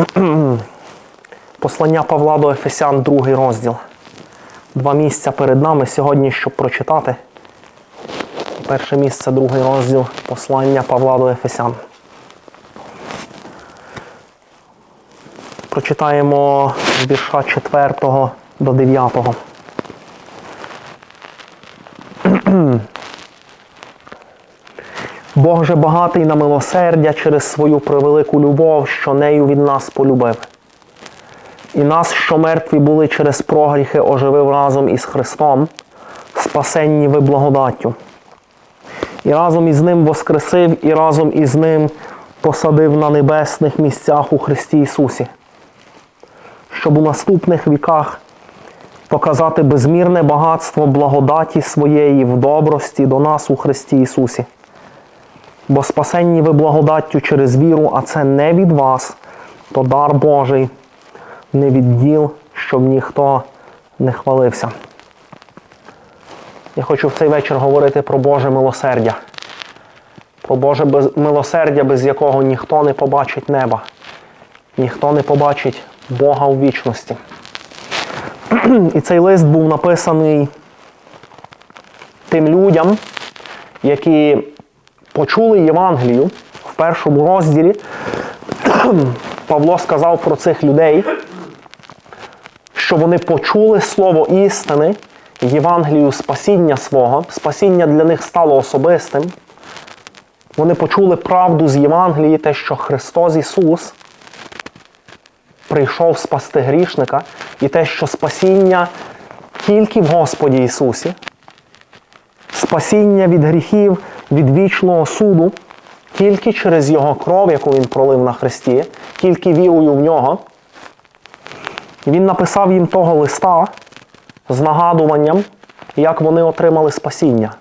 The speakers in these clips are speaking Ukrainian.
Послання Павла до Ефесян, другий розділ. Два місця перед нами сьогодні, щоб прочитати. Перше місце, другий розділ послання Павла до Ефесян. Прочитаємо з вірша 4 до 9. Бог же багатий на милосердя через свою превелику любов, що нею від нас полюбив. І нас, що мертві були через прогріхи, оживив разом із Христом, спасенні ви благодаттю. І разом із Ним воскресив, і разом із Ним посадив на небесних місцях у Христі Ісусі, щоб у наступних віках показати безмірне багатство благодаті своєї в добрості до нас у Христі Ісусі. Бо спасенні ви благодаттю через віру, а це не від вас, то дар Божий, не від діл, щоб ніхто не хвалився. Я хочу в цей вечір говорити про Боже милосердя. Про Боже без- милосердя, без якого ніхто не побачить неба, ніхто не побачить Бога у вічності. І цей лист був написаний тим людям, які почули Євангелію в першому розділі. Павло сказав про цих людей, що вони почули слово істини, Євангелію спасіння свого, спасіння для них стало особистим. Вони почули правду з Євангелії, те, що Христос Ісус прийшов спасти грішника, і те, що спасіння тільки в Господі Ісусі, спасіння від гріхів, від вічного суду, тільки через Його кров, яку Він пролив на Христі, тільки вірою в нього. Він написав їм того листа з нагадуванням, як вони отримали спасіння.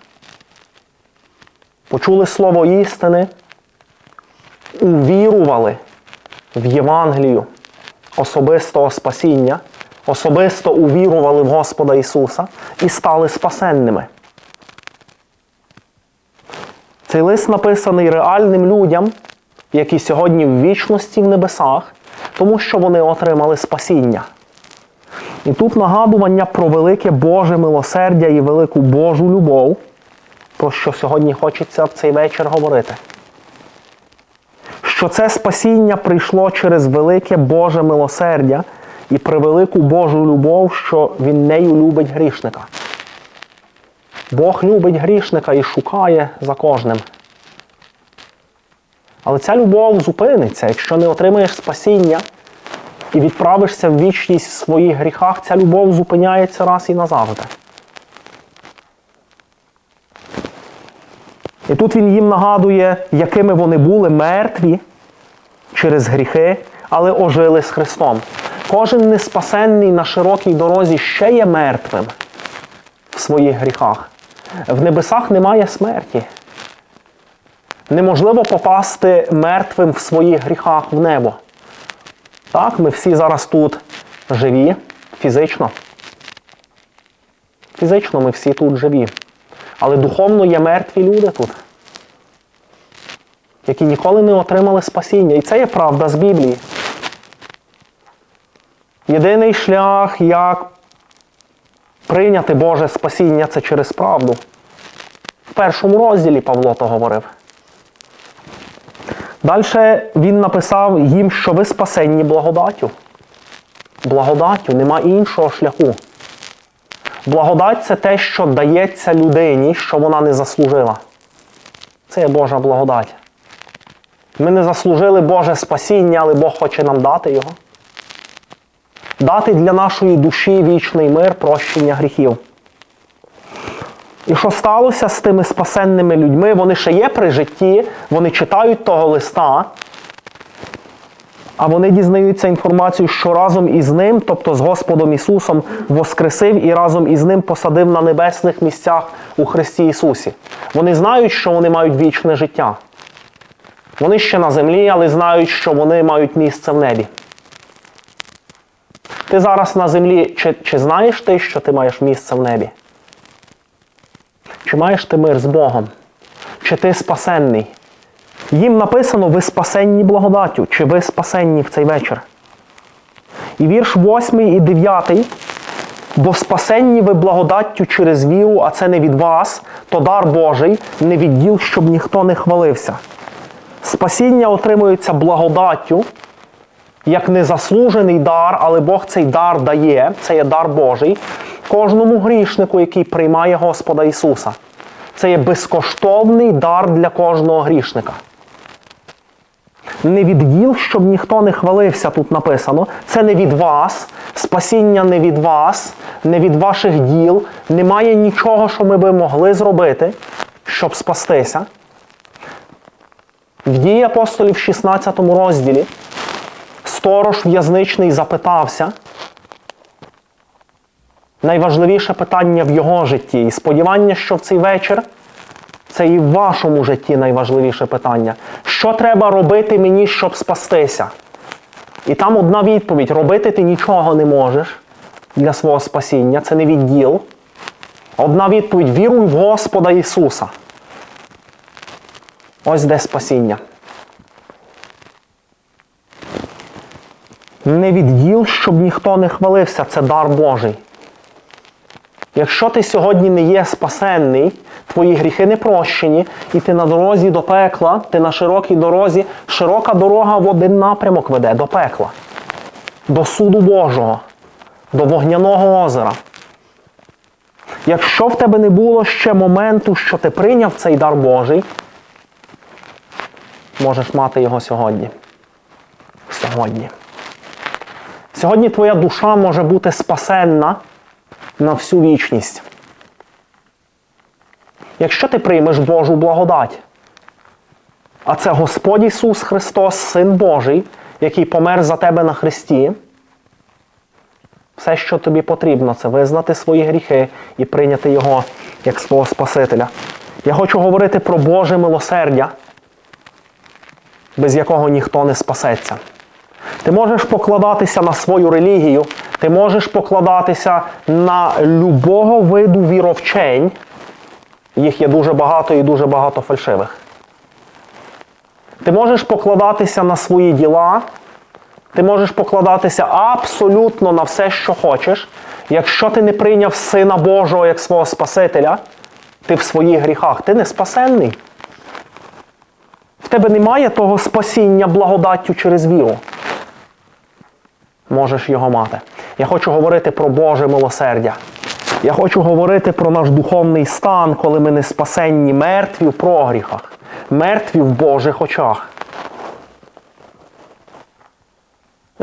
Почули слово істини, увірували в Євангелію особистого спасіння, особисто увірували в Господа Ісуса і стали спасенними. Цей лист написаний реальним людям, які сьогодні в вічності в небесах, тому що вони отримали спасіння. І тут нагадування про велике Боже милосердя і велику Божу любов, про що сьогодні хочеться в цей вечір говорити. Що це спасіння прийшло через велике Боже милосердя і превелику Божу любов, що Він нею любить грішника. Бог любить грішника і шукає за кожним. Але ця любов зупиниться, якщо не отримаєш спасіння і відправишся в вічність в своїх гріхах, ця любов зупиняється раз і назавжди. І тут він їм нагадує, якими вони були мертві через гріхи, але ожили з Христом. Кожен неспасенний на широкій дорозі ще є мертвим в своїх гріхах. В небесах немає смерті. Неможливо попасти мертвим в своїх гріхах в небо. Так, ми всі зараз тут живі фізично. Фізично ми всі тут живі. Але духовно є мертві люди тут, які ніколи не отримали спасіння. І це є правда з Біблії. Єдиний шлях, як прийняти Боже спасіння, це через правду. В першому розділі Павло то говорив. Далі він написав їм, що ви спасенні благодаттю. Благодаттю, нема іншого шляху. Благодать це те, що дається людині, що вона не заслужила. Це є Божа благодать. Ми не заслужили Боже спасіння, але Бог хоче нам дати його. Дати для нашої душі вічний мир, прощення гріхів. І що сталося з тими спасенними людьми? Вони ще є при житті, вони читають того листа, а вони дізнаються інформацію, що разом із ним, тобто з Господом Ісусом, воскресив і разом із ним посадив на небесних місцях у Христі Ісусі. Вони знають, що вони мають вічне життя. Вони ще на землі, але знають, що вони мають місце в небі. Ти зараз на землі, чи, чи знаєш ти, що ти маєш місце в небі? Чи маєш ти мир з Богом? Чи ти спасенний? Їм написано, ви спасенні благодаттю, чи ви спасенні в цей вечір? І вірш 8 і 9. Бо спасенні ви благодаттю через віру, а це не від вас, то дар Божий, не від діл, щоб ніхто не хвалився. Спасіння отримується благодаттю, як незаслужений дар, але Бог цей дар дає, це є дар Божий, кожному грішнику, який приймає Господа Ісуса. Це є безкоштовний дар для кожного грішника. Не від діл, щоб ніхто не хвалився, тут написано. Це не від вас, спасіння не від вас, не від ваших діл. Немає нічого, що ми би могли зробити, щоб спастися. В дії апостолів 16 розділі сторож в'язничний запитався. Найважливіше питання в його житті. І сподівання, що в цей вечір це і в вашому житті найважливіше питання. Що треба робити мені, щоб спастися? І там одна відповідь: робити ти нічого не можеш для свого спасіння, це не відділ. Одна відповідь віруй в Господа Ісуса. Ось де спасіння. Не відділ, щоб ніхто не хвалився, це дар Божий. Якщо ти сьогодні не є спасенний, твої гріхи не прощені, і ти на дорозі до пекла, ти на широкій дорозі, широка дорога в один напрямок веде до пекла, до суду Божого, до вогняного озера. Якщо в тебе не було ще моменту, що ти прийняв цей дар Божий, можеш мати його сьогодні. Сьогодні. Сьогодні твоя душа може бути спасенна на всю вічність. Якщо ти приймеш Божу благодать, а це Господь Ісус Христос, Син Божий, який помер за тебе на Христі, все, що тобі потрібно, це визнати свої гріхи і прийняти Його як свого Спасителя. Я хочу говорити про Боже милосердя, без якого ніхто не спасеться. Ти можеш покладатися на свою релігію, ти можеш покладатися на любого виду віровчень. Їх є дуже багато і дуже багато фальшивих. Ти можеш покладатися на свої діла, ти можеш покладатися абсолютно на все, що хочеш. Якщо ти не прийняв Сина Божого як свого Спасителя, ти в своїх гріхах, ти не спасенний. В тебе немає того спасіння благодаттю через віру можеш його мати. Я хочу говорити про Боже милосердя. Я хочу говорити про наш духовний стан, коли ми не спасенні, мертві в прогріхах, мертві в Божих очах.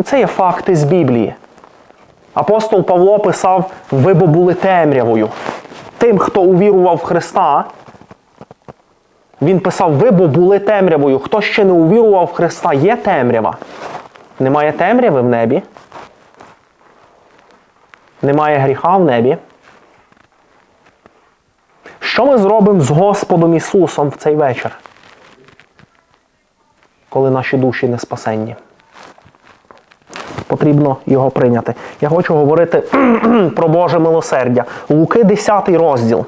Це є факти з Біблії. Апостол Павло писав, ви бо були темрявою. Тим, хто увірував в Христа, він писав, ви бо були темрявою. Хто ще не увірував в Христа, є темрява. Немає темряви в небі. Немає гріха в небі. Що ми зробимо з Господом Ісусом в цей вечір? Коли наші душі не спасенні? Потрібно його прийняти. Я хочу говорити про Боже милосердя. Луки 10 розділ.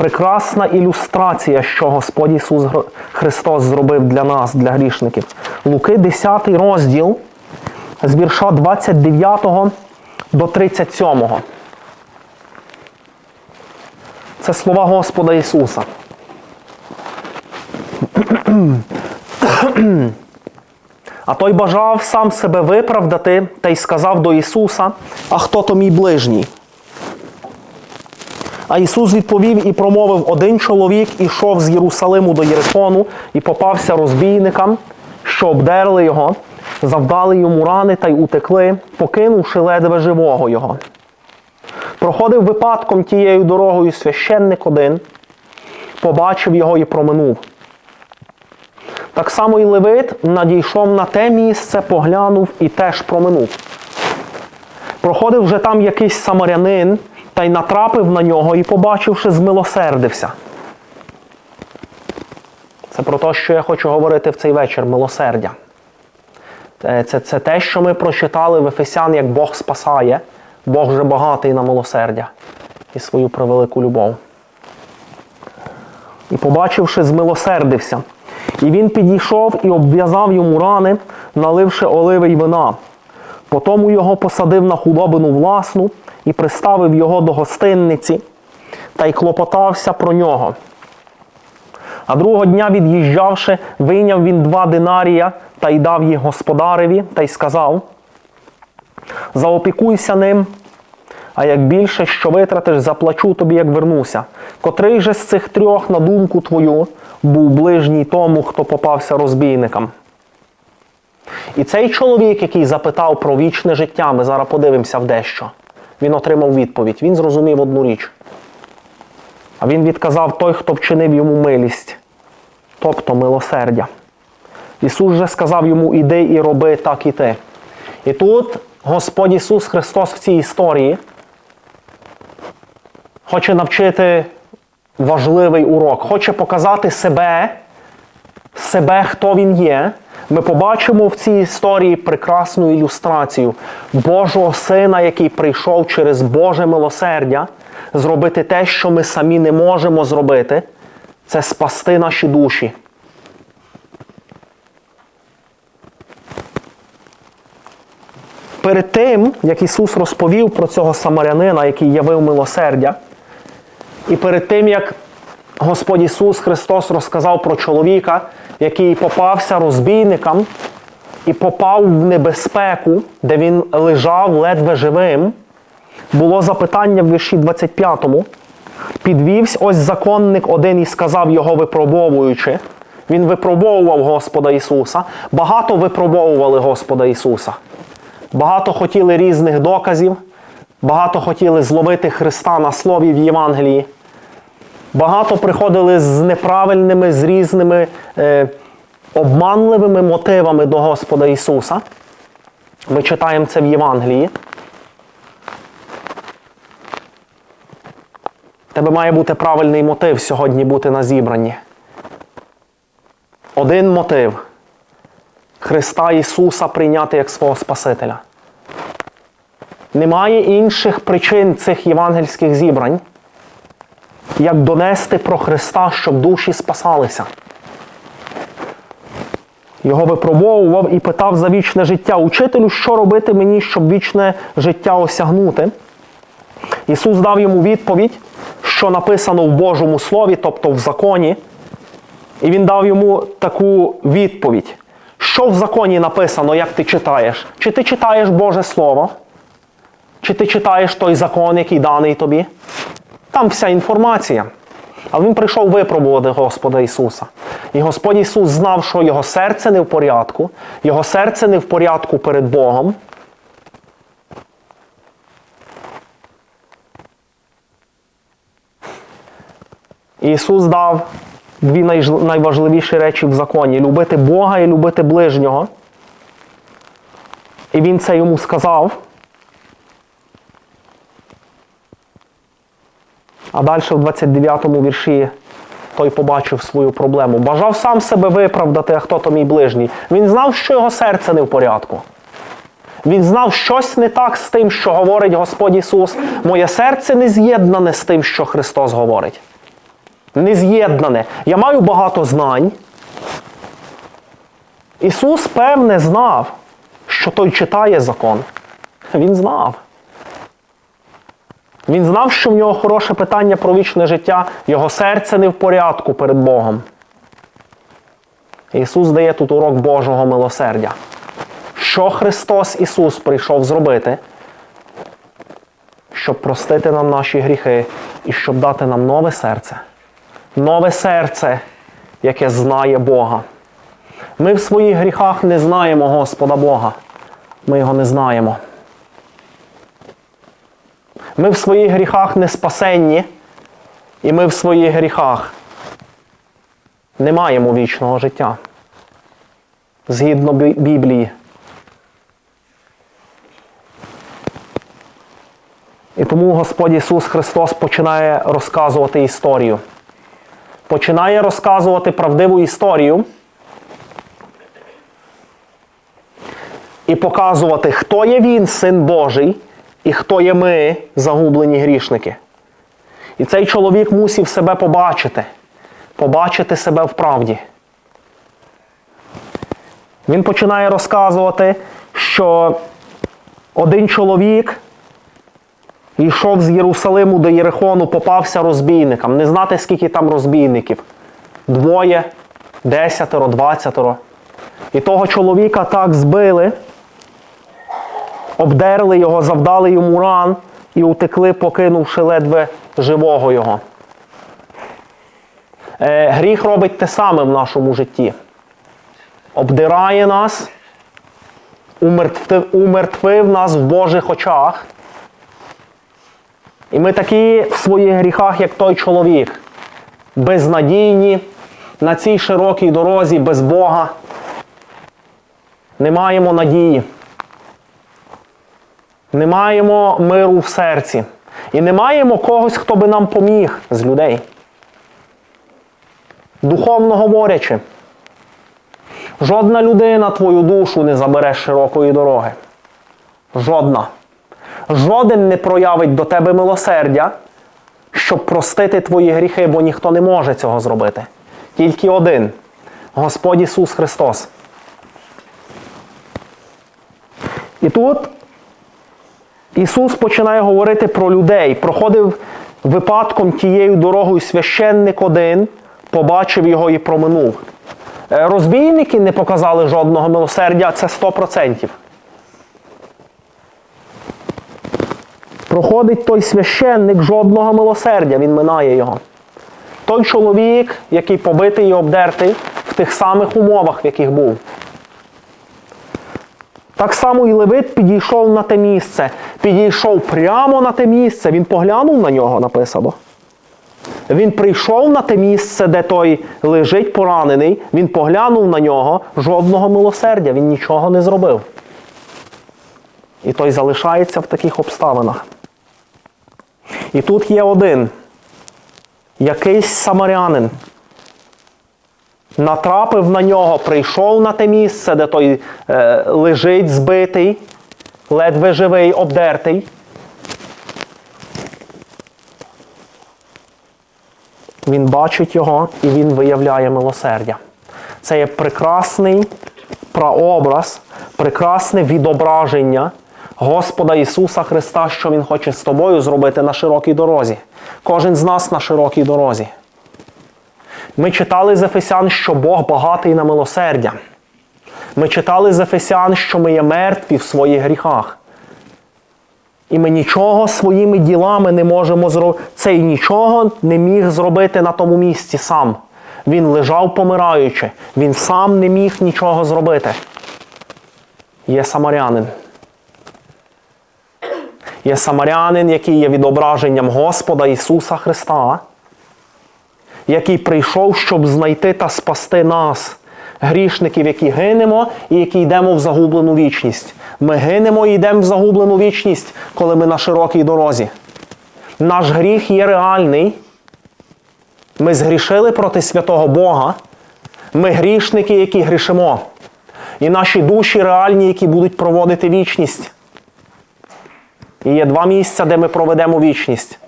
Прекрасна ілюстрація, що Господь Ісус Христос зробив для нас, для грішників. Луки 10 розділ з вірша 29 до 37. Це слова Господа Ісуса. А той бажав сам себе виправдати та й сказав до Ісуса, а хто то мій ближній? А Ісус відповів і промовив: один чоловік ішов з Єрусалиму до Єрихону і попався розбійникам, що обдерли його, завдали йому рани та й утекли, покинувши ледве живого його. Проходив випадком тією дорогою священник один, побачив його і проминув. Так само і Левит надійшов на те місце, поглянув і теж проминув. Проходив вже там якийсь самарянин та й натрапив на нього і, побачивши, змилосердився. Це про те, що я хочу говорити в цей вечір милосердя. Це, це, те, що ми прочитали в Ефесян, як Бог спасає. Бог вже багатий на милосердя і свою превелику любов. І, побачивши, змилосердився. І він підійшов і обв'язав йому рани, наливши оливи й вина. Потому його посадив на худобину власну і приставив його до гостинниці та й клопотався про нього. А другого дня, від'їжджавши, вийняв він два динарія та й дав їх господареві, та й сказав: Заопікуйся ним, а як більше, що витратиш, заплачу тобі, як вернуся. Котрий же з цих трьох, на думку твою, був ближній тому, хто попався розбійникам. І цей чоловік, який запитав про вічне життя, ми зараз подивимося в дещо. Він отримав відповідь. Він зрозумів одну річ. А він відказав той, хто вчинив йому милість, тобто милосердя. Ісус же сказав йому: іди і роби так і ти. І тут Господь Ісус Христос в цій історії хоче навчити важливий урок, хоче показати себе, себе, хто він є. Ми побачимо в цій історії прекрасну ілюстрацію Божого Сина, який прийшов через Боже милосердя, зробити те, що ми самі не можемо зробити, це спасти наші душі. Перед тим, як Ісус розповів про цього самарянина, який явив милосердя, і перед тим, як Господь Ісус Христос розказав про чоловіка, який попався розбійникам і попав в небезпеку, де він лежав ледве живим, було запитання в вірші 25. му Підвівсь ось законник один і сказав його випробовуючи. Він випробовував Господа Ісуса. Багато випробовували Господа Ісуса. Багато хотіли різних доказів, багато хотіли зловити Христа на слові в Євангелії. Багато приходили з неправильними, з різними е, обманливими мотивами до Господа Ісуса. Ми читаємо це в Євангелії. Тебе має бути правильний мотив сьогодні бути на зібранні. Один мотив Христа Ісуса прийняти як свого Спасителя. Немає інших причин цих євангельських зібрань, як донести про Христа, щоб душі спасалися. Його випробовував і питав за вічне життя. Учителю, що робити мені, щоб вічне життя осягнути? Ісус дав йому відповідь, що написано в Божому Слові, тобто в законі. І Він дав йому таку відповідь. Що в законі написано, як ти читаєш? Чи ти читаєш Боже Слово? Чи ти читаєш той закон, який даний тобі? Там вся інформація. А він прийшов випробувати Господа Ісуса. І Господь Ісус знав, що його серце не в порядку, його серце не в порядку перед Богом. Ісус дав дві найважливіші речі в законі любити Бога і любити ближнього. І Він це йому сказав. А далі в 29-му вірші той побачив свою проблему. Бажав сам себе виправдати, а хто то мій ближній. Він знав, що його серце не в порядку. Він знав щось не так з тим, що говорить Господь Ісус. Моє серце не з'єднане з тим, що Христос говорить. Не з'єднане. Я маю багато знань. Ісус, певне, знав, що той читає закон. Він знав. Він знав, що в нього хороше питання про вічне життя, його серце не в порядку перед Богом. Ісус дає тут урок Божого милосердя. Що Христос Ісус прийшов зробити, щоб простити нам наші гріхи і щоб дати нам нове серце. Нове серце, яке знає Бога. Ми в своїх гріхах не знаємо Господа Бога. Ми його не знаємо. Ми в своїх гріхах не спасенні, і ми в своїх гріхах не маємо вічного життя. Згідно Біблії. І тому Господь Ісус Христос починає розказувати історію. Починає розказувати правдиву історію і показувати, хто є Він, Син Божий, і хто є ми, загублені грішники. І цей чоловік мусив себе побачити, побачити себе в правді. Він починає розказувати, що Один чоловік йшов з Єрусалиму до Єрихону, попався розбійникам. Не знати, скільки там розбійників. Двоє, десятеро, двадцятеро. І того чоловіка так збили, обдерли його, завдали йому ран і утекли, покинувши ледве живого його. Е, гріх робить те саме в нашому житті. Обдирає нас, умертвив, умертвив нас в Божих очах. І ми такі в своїх гріхах, як той чоловік, безнадійні, на цій широкій дорозі без Бога. Не маємо надії. Не маємо миру в серці. І не маємо когось, хто би нам поміг з людей. Духовно говорячи, жодна людина твою душу не забере з широкої дороги. Жодна. Жоден не проявить до тебе милосердя, щоб простити твої гріхи, бо ніхто не може цього зробити. Тільки один Господь Ісус Христос. І тут Ісус починає говорити про людей. Проходив випадком тією дорогою священник один, побачив його і проминув. Е, Розбійники не показали жодного милосердя, це 100%. Проходить той священник жодного милосердя, він минає його. Той чоловік, який побитий і обдертий в тих самих умовах, в яких був. Так само і Левит підійшов на те місце. Підійшов прямо на те місце. Він поглянув на нього, написано. Він прийшов на те місце, де той лежить поранений. Він поглянув на нього, жодного милосердя, він нічого не зробив. І той залишається в таких обставинах. І тут є один, якийсь самарянин, натрапив на нього, прийшов на те місце, де той е, лежить збитий, ледве живий, обдертий. Він бачить його і він виявляє милосердя. Це є прекрасний прообраз, прекрасне відображення Господа Ісуса Христа, що Він хоче з тобою зробити на широкій дорозі. Кожен з нас на широкій дорозі. Ми читали з Ефесян, що Бог багатий на милосердя. Ми читали з Ефесян, що ми є мертві в своїх гріхах. І ми нічого своїми ділами не можемо зробити. Цей нічого не міг зробити на тому місці сам. Він лежав помираючи. Він сам не міг нічого зробити. Є самарянин. Є самарянин, який є відображенням Господа Ісуса Христа, який прийшов, щоб знайти та спасти нас, грішників, які гинемо і які йдемо в загублену вічність. Ми гинемо і йдемо в загублену вічність, коли ми на широкій дорозі. Наш гріх є реальний. Ми згрішили проти святого Бога. Ми грішники, які грішимо. І наші душі реальні, які будуть проводити вічність. І є два місця, де ми проведемо вічність.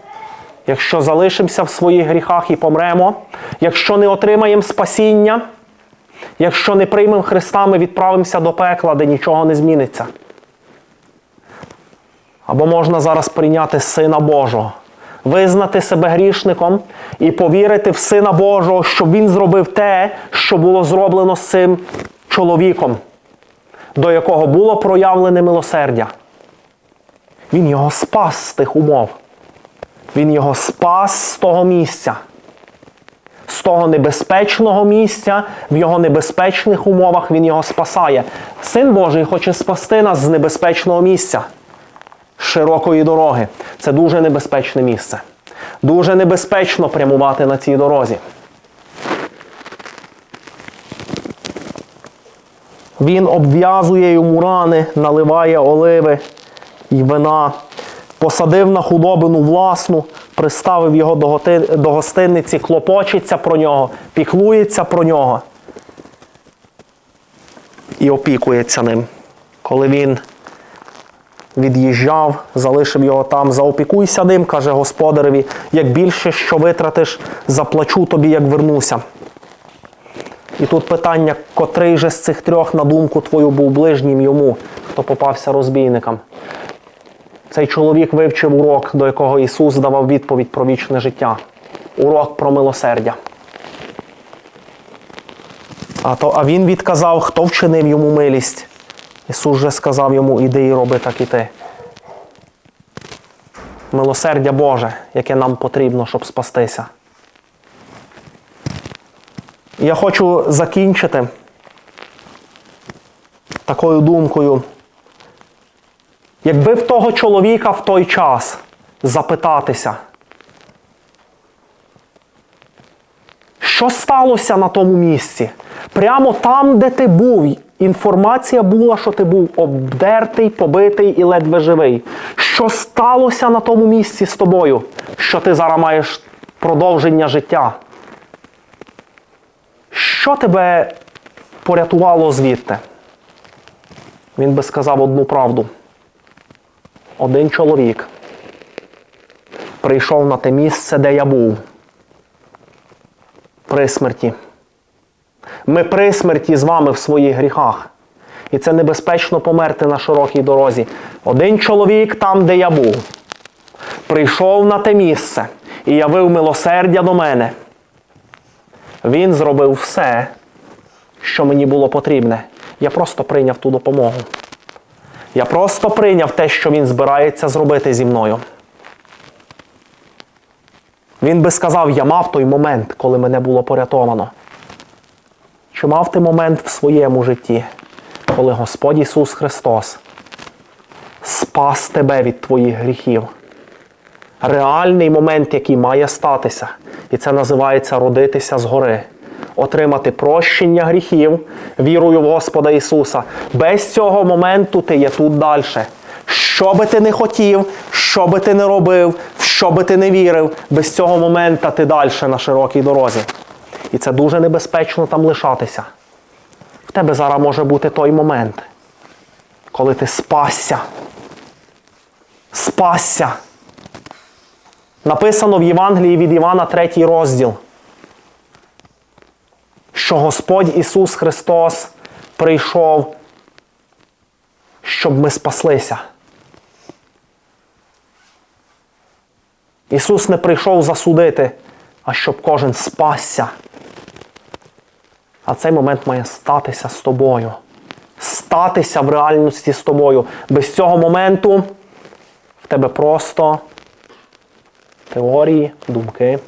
Якщо залишимося в своїх гріхах і помремо, якщо не отримаємо спасіння, якщо не приймемо Христа, ми відправимося до пекла, де нічого не зміниться. Або можна зараз прийняти Сина Божого, визнати себе грішником і повірити в Сина Божого, щоб Він зробив те, що було зроблено з цим чоловіком, до якого було проявлене милосердя. Він його спас з тих умов. Він його спас з того місця, з того небезпечного місця, в його небезпечних умовах він його спасає. Син Божий хоче спасти нас з небезпечного місця, з широкої дороги. Це дуже небезпечне місце. Дуже небезпечно прямувати на цій дорозі. Він обв'язує йому рани, наливає оливи й вина, посадив на худобину власну, приставив його до, готи- до гостиниці, клопочеться про нього, піклується про нього і опікується ним. Коли він від'їжджав, залишив його там, заопікуйся ним, каже господареві, як більше, що витратиш, заплачу тобі, як вернуся. І тут питання, котрий же з цих трьох на думку твою був ближнім йому, хто попався розбійникам. Цей чоловік вивчив урок, до якого Ісус давав відповідь про вічне життя. Урок про милосердя. А, то, а він відказав, хто вчинив йому милість. Ісус же сказав йому, іди і роби так і ти. Милосердя Боже, яке нам потрібно, щоб спастися. Я хочу закінчити такою думкою. Якби в того чоловіка в той час запитатися, що сталося на тому місці? Прямо там, де ти був, інформація була, що ти був обдертий, побитий і ледве живий. Що сталося на тому місці з тобою, що ти зараз маєш продовження життя? Що тебе порятувало звідти? Він би сказав одну правду. Один чоловік прийшов на те місце, де я був. При смерті. Ми при смерті з вами в своїх гріхах. І це небезпечно померти на широкій дорозі. Один чоловік там, де я був, прийшов на те місце і явив милосердя до мене. Він зробив все, що мені було потрібне. Я просто прийняв ту допомогу. Я просто прийняв те, що він збирається зробити зі мною. Він би сказав, я мав той момент, коли мене було порятовано. Чи мав ти момент в своєму житті, коли Господь Ісус Христос спас тебе від твоїх гріхів? Реальний момент, який має статися, і це називається родитися згори, отримати прощення гріхів вірою в Господа Ісуса. Без цього моменту ти є тут далі. Що би ти не хотів, що би ти не робив, в що би ти не вірив, без цього моменту ти далі на широкій дорозі. І це дуже небезпечно там лишатися. В тебе зараз може бути той момент, коли ти спасся. Спасся. Написано в Євангелії від Івана 3 розділ, що Господь Ісус Христос прийшов, щоб ми спаслися. Ісус не прийшов засудити, а щоб кожен спасся. А цей момент має статися з тобою. Статися в реальності з тобою. Без цього моменту в тебе просто теорії, думки.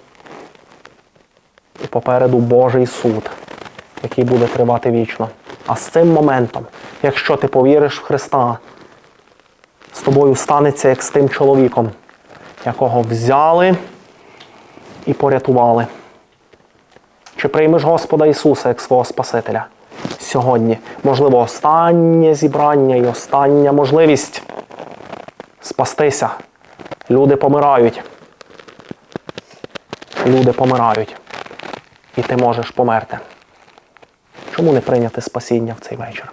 І попереду Божий суд, який буде тривати вічно. А з цим моментом, якщо ти повіриш в Христа, з тобою станеться як з тим чоловіком, якого взяли і порятували. Чи приймеш Господа Ісуса як свого Спасителя сьогодні? Можливо, останнє зібрання і остання можливість спастися. Люди помирають. Люди помирають. І ти можеш померти. Чому не прийняти спасіння в цей вечір?